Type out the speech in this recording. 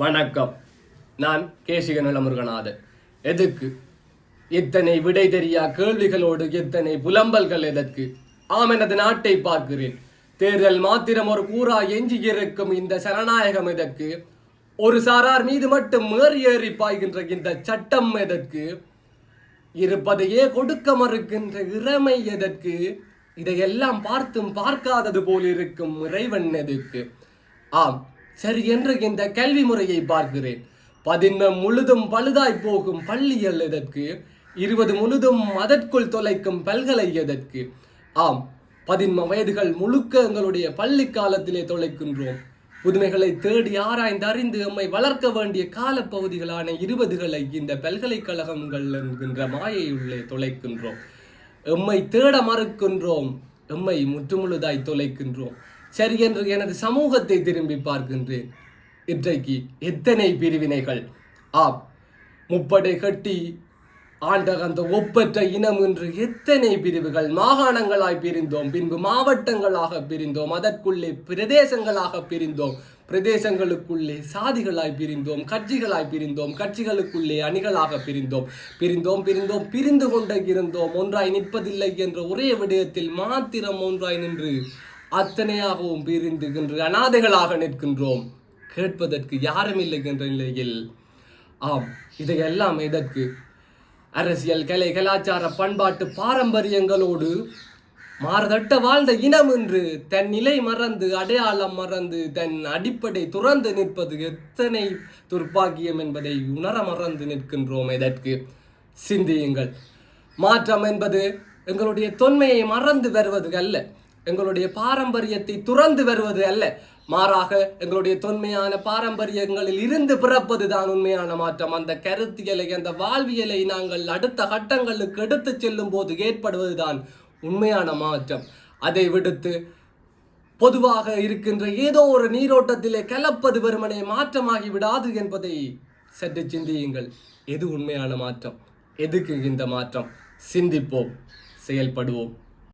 வணக்கம். நான் கேசிக நிலமுருகநாதன் எதுக்கு இத்தனை விடை தெரியா கேள்விகளோடு இத்தனை புலம்பல்கள் எதற்கு? ஆம் எனது நாட்டை பார்க்கிறேன். தேர்தல் மாத்திரம் ஒரு கூறா எஞ்சி இருக்கும் இந்த சரணாயகம் எதற்கு? ஒரு சாரார் மீது மட்டும் ஏறி ஏறி பாய்கின்ற இந்த சட்டம் எதற்கு? இருப்பதையே கொடுக்க மறுக்கின்ற இறைமை எதற்கு? இதையெல்லாம் பார்த்தும் பார்க்காதது போல் இருக்கும் இறைவன் எதற்கு ஆம் சரி என்று இந்த கல்வி முறையை பார்க்கிறேன். பதின்மம் முழுதும் பழுதாய் போகும் பள்ளியல் எதற்கு? இருபது முழுதும் அதற்குள் தொலைக்கும் பல்கலை எதற்கு? ஆம் பதின்ம வயதுகள் முழுக்க எங்களுடைய பள்ளி காலத்திலே தொலைக்கின்றோம். புதுமைகளை தேடி ஆராய்ந்து அறிந்து எம்மை வளர்க்க வேண்டிய காலப்பகுதிகளான இருபதுகளை இந்த பல்கலைக்கழகங்கள் என்கின்ற மாயையுள்ளே தொலைக்கின்றோம். எம்மை தேட மறுக்கின்றோம். எம்மை முற்றுமுழுதாய் தொலைக்கின்றோம். சரி என்று எனது சமூகத்தை திரும்பி பார்க்கின்றேன். இன்றைக்கு எத்தனை பிரிவினைகள்? ஆம் முப்படை கட்டி ஆண்ட அந்த ஒப்பற்ற இனம் என்று எத்தனை பிரிவுகள்? மாகாணங்களாய் பிரிந்தோம் பின்பு மாவட்டங்களாக பிரிந்தோம் அதற்குள்ளே பிரதேசங்களாக பிரிந்தோம் பிரதேசங்களுக்குள்ளே சாதிகளாய் பிரிந்தோம் கட்சிகளாய் பிரிந்தோம் கட்சிகளுக்குள்ளே அணிகளாக பிரிந்தோம். பிரிந்தோம் பிரிந்தோம் பிரிந்து கொண்டே இருந்தோம். ஒன்றாய் நிற்பதில்லை என்ற ஒரே விடயத்தில் மாத்திரம் ஒன்றாய் நின்று அத்தனையாகவும் பிரிந்துகின்ற அனாதைகளாக நிற்கின்றோம். கேட்பதற்கு யாரும் இல்லை என்ற நிலையில் ஆம் இதையெல்லாம் எதற்கு? அரசியல் கலை கலாச்சார பண்பாட்டு பாரம்பரியங்களோடு மாறுதட்ட வாழ்ந்த இனம் என்று தன் நிலை மறந்து அடையாளம் மறந்து தன் அடிப்படை துறந்து நிற்பது எத்தனை துர்ப்பாக்கியம் என்பதை உணர மறந்து நிற்கின்றோம் இதற்கு சிந்தியுங்கள். மாற்றம் என்பது எங்களுடைய தொன்மையை மறந்து வருவது அல்ல. எங்களுடைய பாரம்பரியத்தை துறந்து வருவது அல்ல. மாறாக எங்களுடைய தொன்மையான பாரம்பரியங்களில் இருந்து பிறப்பது தான் உண்மையான மாற்றம். அந்த கருத்தியலை அந்த வாழ்வியலை நாங்கள் அடுத்த கட்டங்களுக்கு எடுத்து செல்லும் போது ஏற்படுவதுதான் உண்மையான மாற்றம். அதை விடுத்து பொதுவாக இருக்கின்ற ஏதோ ஒரு நீரோட்டத்திலே கலப்பது வெறுமனே மாற்றமாகி விடாது என்பதை சற்று சிந்தியுங்கள். எது உண்மையான மாற்றம்? எதுக்கு இந்த மாற்றம்? சிந்திப்போம் செயல்படுவோம்.